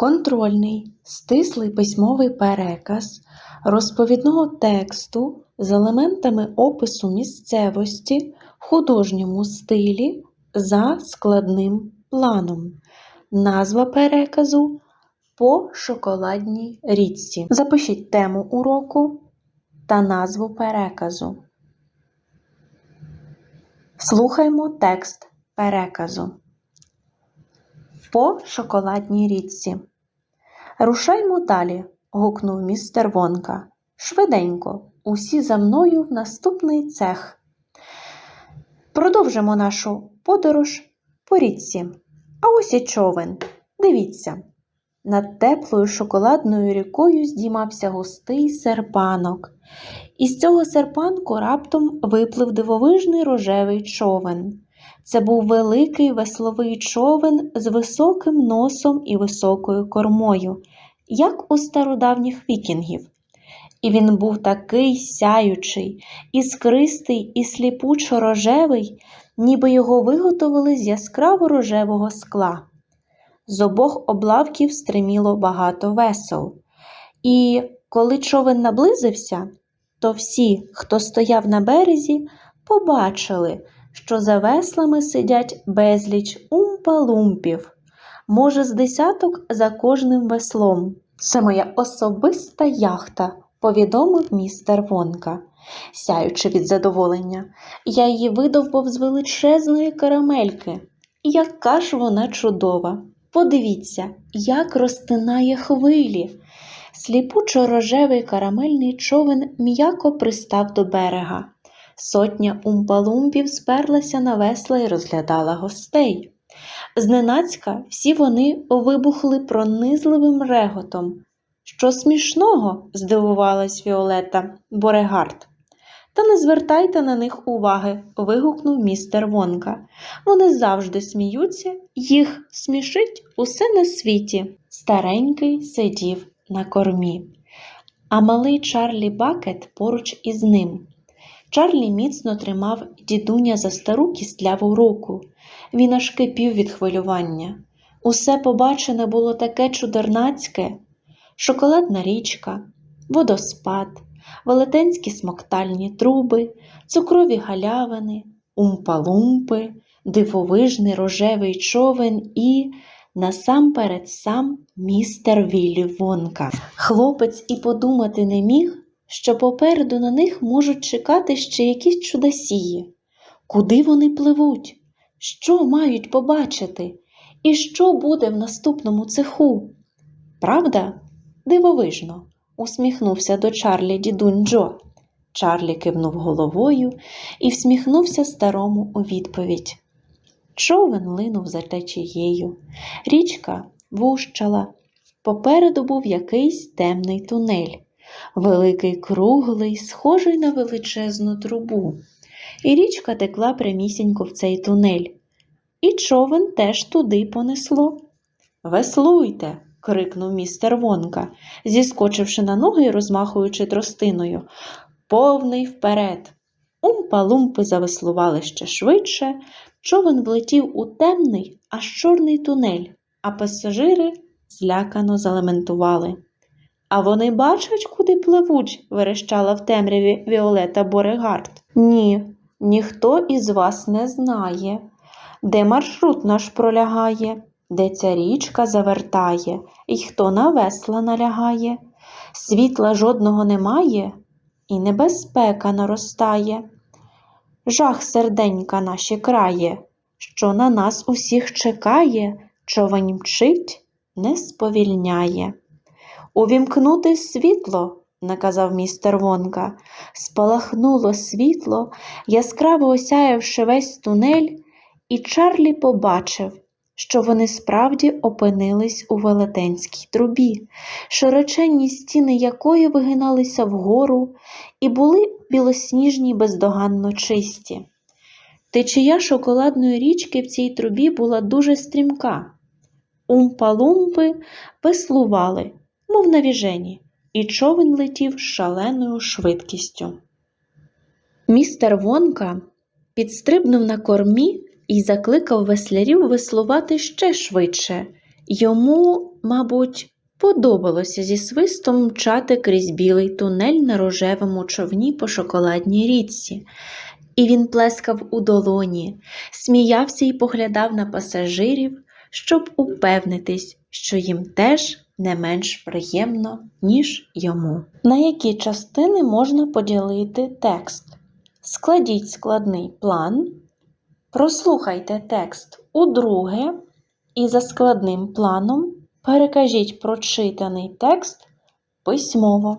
Контрольний, стислий письмовий переказ розповідного тексту з елементами опису місцевості в художньому стилі за складним планом. Назва переказу по шоколадній річці. Запишіть тему уроку та назву переказу. Слухаймо текст переказу. По шоколадній річці. Рушаймо далі. гукнув містер Вонка. Швиденько, усі за мною в наступний цех. Продовжимо нашу подорож по річці. А ось і човен. Дивіться. Над теплою шоколадною рікою здіймався густий серпанок. Із цього серпанку раптом виплив дивовижний рожевий човен. Це був великий весловий човен з високим носом і високою кормою, як у стародавніх вікінгів. І він був такий сяючий, іскристий і сліпучо рожевий, ніби його виготовили з яскраво рожевого скла. З обох облавків стриміло багато весел. І коли човен наблизився, то всі, хто стояв на березі, побачили, що за веслами сидять безліч умпа-лумпів, може, з десяток за кожним веслом. Це моя особиста яхта, повідомив містер Вонка, сяючи від задоволення. Я її видовбав з величезної карамельки. Яка ж вона чудова! Подивіться, як розтинає хвилі. Сліпучо рожевий карамельний човен м'яко пристав до берега. Сотня умпалумпів сперлася на весла і розглядала гостей. Зненацька всі вони вибухли пронизливим реготом. Що смішного? здивувалась Фіолета Борегард. Та не звертайте на них уваги, вигукнув містер Вонка. Вони завжди сміються, їх смішить усе на світі. Старенький сидів на кормі, а малий Чарлі Бакет поруч із ним. Чарлі міцно тримав дідуня за стару кістляву руку. Він аж кипів від хвилювання. Усе побачене було таке чудернацьке: шоколадна річка, водоспад, велетенські смоктальні труби, цукрові галявини, умпалумпи, дивовижний рожевий човен і, насамперед, сам містер Віллі Вонка. Хлопець і подумати не міг, що попереду на них можуть чекати ще якісь чудосії. Куди вони пливуть? Що мають побачити? І що буде в наступному цеху? Правда? Дивовижно, усміхнувся до Чарлі дідунь Джо. Чарлі кивнув головою і всміхнувся старому у відповідь. Човен линув за течією. Річка вущала. Попереду був якийсь темний тунель, великий круглий, схожий на величезну трубу. І річка текла прямісінько в цей тунель. І човен теж туди понесло. Веслуйте. крикнув містер Вонка, зіскочивши на ноги і розмахуючи тростиною. Повний вперед. Умпа-лумпи завеслували ще швидше, човен влетів у темний, аж чорний тунель, а пасажири злякано залементували. А вони бачать, куди пливуть, верещала в темряві Віолета Борегард. Ні, ніхто із вас не знає, де маршрут наш пролягає, де ця річка завертає, і хто на весла налягає. Світла жодного немає, і небезпека наростає. Жах серденька наші крає, що на нас усіх чекає, човень мчить, не сповільняє. Увімкнути світло, наказав містер Вонка. Спалахнуло світло, яскраво осяявши весь тунель, і Чарлі побачив, що вони справді опинились у велетенській трубі, широченні стіни якої вигиналися вгору і були білосніжні бездоганно чисті. Течія шоколадної річки в цій трубі була дуже стрімка. Умпа-лумпи веслували, мов навіжені, і човен летів шаленою швидкістю. Містер Вонка підстрибнув на кормі і закликав веслярів веслувати ще швидше, Йому, мабуть, подобалося зі свистом мчати крізь білий тунель на рожевому човні по шоколадній річці. І він плескав у долоні, сміявся і поглядав на пасажирів, щоб упевнитись, що їм теж не менш приємно, ніж йому. На які частини можна поділити текст? Складіть складний план, прослухайте текст удруге і за складним планом перекажіть прочитаний текст письмово.